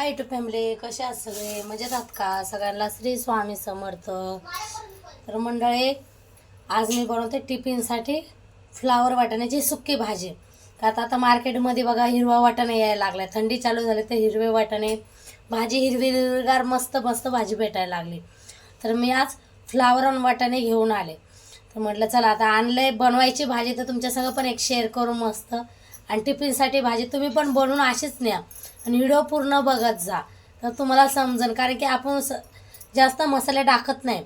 High to family कसे आहात सगळे? मजेत आहात का? सगळ्यांना श्री स्वामी समर्थ. तर मंडळी आज मी बनवते टिफिनसाठी फ्लावर वाटाण्याची सुक्की भाजी. तर आता आता मार्केटमध्ये बघा हिरवा वाटाणे यायला लागला थंडी चालू झाली तर हिरवे वाटाणे भाजी हिरवी हिरवीगार मस्त मस्त भाजी भेटायला लागली. तर मी आज फ्लावर आणि वाटाणे घेऊन आले. तर म्हटलं चला आता आणलंय बनवायची भाजी तर तुमच्यासंग पण एक शेअर करू मस्त. आणि टिफिनसाठी भाजी तुम्ही पण बनवून अशीच न्या. आणि व्हिडिओ पूर्ण बघत जा. तर तुम्हाला समजेल कारण की आपण स जास्त मसाले टाकत नाही.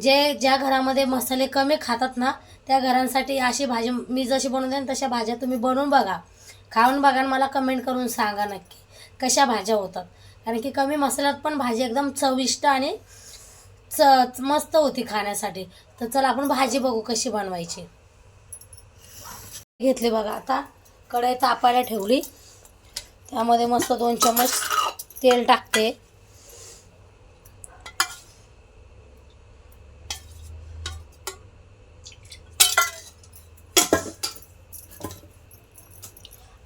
जे ज्या घरामध्ये मसाले कमी खातात ना त्या घरांसाठी अशी भाजी मी जशी बनवते देईन तशा भाज्या तुम्ही बनवून बघा. खाऊन बघा आणि मला कमेंट करून सांगा नक्की. कशा भाज्या होतात. कारण की कमी मसाल्यात पण भाजी एकदम चविष्ट आणि च मस्त होती खाण्यासाठी. तर चला आपण भाजी बघू कशी बनवायची. घेतली बघा आता. कढई तापायला ठेवली. त्यामध्ये मस्त दोन चमच तेल टाकते.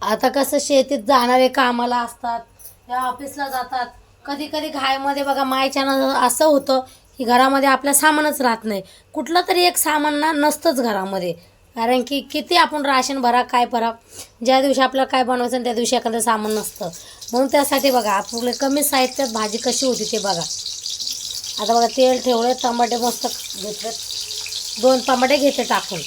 आता कसं शेतीत जाणारे कामाला असतात या ऑफिसला जातात. कधी कधी घायमध्ये बघा मायच्यानं असं होतं की घरामध्ये आपलं सामानच राहत नाही. कुठलं तरी एक सामान ना नसतंच घरामध्ये. कारण की किती आपण राशन भरा काय भरा ज्या दिवशी आपल्याला काय बनवायचं आणि त्या दिवशी एखादं सामान नसतं. म्हणून त्यासाठी बघा आपले कमी साहित्यात भाजी कशी होती ते बघा. आता बघा तेल ठेवले टमाटे मस्त घेतले दोन टमाटे घेते टाकून.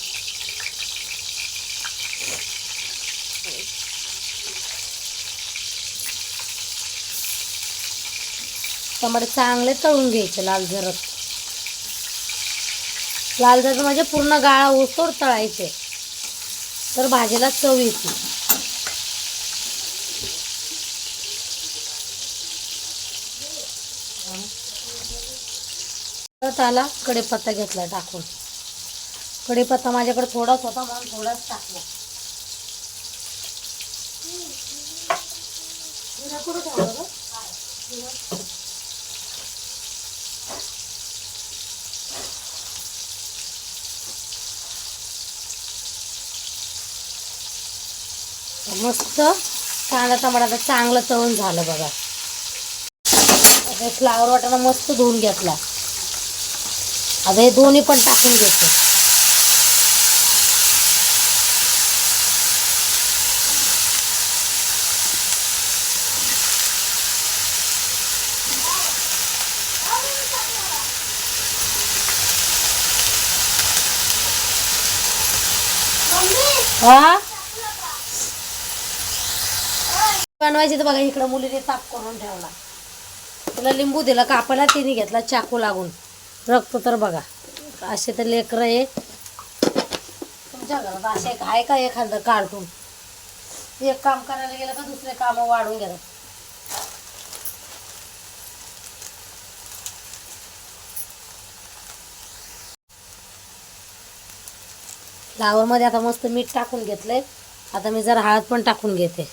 टमाटे चांगले तळून घ्यायचे लाल जरत लाल जरत म्हणजे पूर्ण गाळा ओसोर तळायचे. तर भाजीला चव येते. परत आला कढीपत्ता घेतला टाकून. कढीपत्ता माझ्याकडे थोडाच होता म्हणून थोडाच टाकला. जिरं कुठं ठेवलं गं? जिरं. मस्त कांदा टमाटा चांगलं तळून झालं बघा. हे फ्लावर वाटाणा मस्त धुवून घेतला. आता हे दोन्ही पण टाकून घेतो. हा? बनवायची तर बघा इकडं मुलीने ताप करून ठेवला. तुला लिंबू दिला कापायला तिने घेतला चाकू लागून. रक्त तर बघा असे तर लेकरं आहे. तुमच्या घरात असे एक आहे का एखादं कार्टून? एक काम करायला गेलं का दुसरे कामं वाढून गेलं फ्लावरमध्ये आता मस्त मीठ टाकून घेतलंय. आता मी जरा हळद पण टाकून घेते.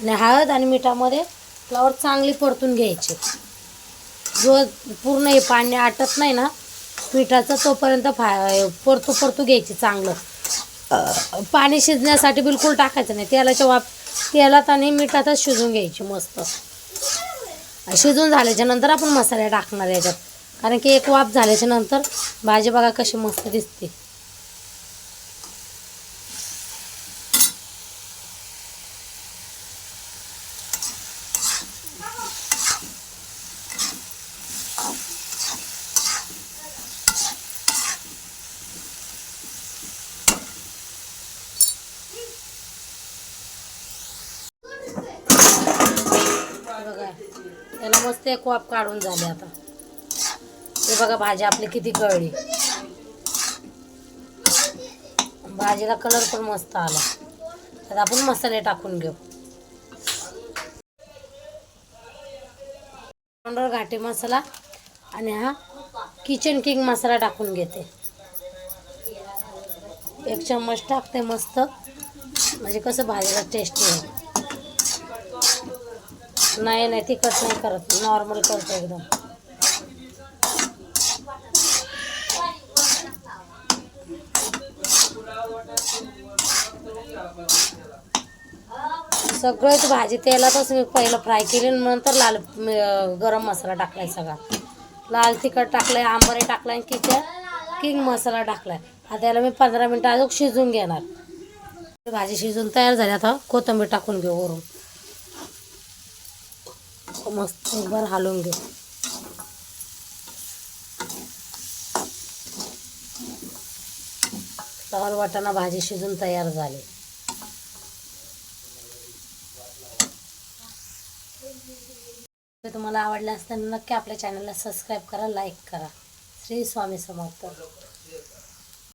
आणि हळद आणि मिठामध्ये फ्लावर चांगली परतून घ्यायचे. जो पूर्ण हे पाणी आटत नाही ना पिठाचं तोपर्यंत फा परतू परतू घ्यायची चांगलं. पाणी शिजण्यासाठी बिलकुल टाकायचं नाही. तेलाच्या वाप तेलात आणि मिठातच शिजून घ्यायची मस्त. शिजून झाल्याच्यानंतर आपण मसाले टाकणार याच्यात. कारण की एक वाफ झाल्याच्यानंतर भाजी बघा कशी मस्त दिसते. बघा. त्याला मस्त एक वाप काढून झाले आता. हे बघा भाजी आपली किती कळली भाजीला कलर पण मस्त आला. तर आपण मसाले टाकून घेऊ. पांढर घाटी मसाला आणि हा किचन किंग मसाला टाकून घेते. एक चम्मच टाकते मस्त. म्हणजे कसं भाजीला टेस्टी होईल नाही नाही तिखट नाही करत. नॉर्मल करतो एकदम. सगळंच भाजी तेलातच मी पहिलं फ्राय केली नंतर लाल गरम मसाला टाकलाय सगळा. लाल तिखट टाकलाय आंबरे टाकलाय आणि किचन किंग मसाला टाकलाय. आता याला मी पंधरा मिनटं अजून शिजून घेणार. भाजी शिजून तयार झाली. आता कोथिंबीर टाकून घेऊ वरून. मस्त. एक बार हलवून घेऊ तर वाटाणा भाजी शिजून तयार झाली. तुम्हाला आवडलं असताना नक्की आपल्या चॅनलला सबस्क्राईब करा लाईक करा. श्री स्वामी समर्थ.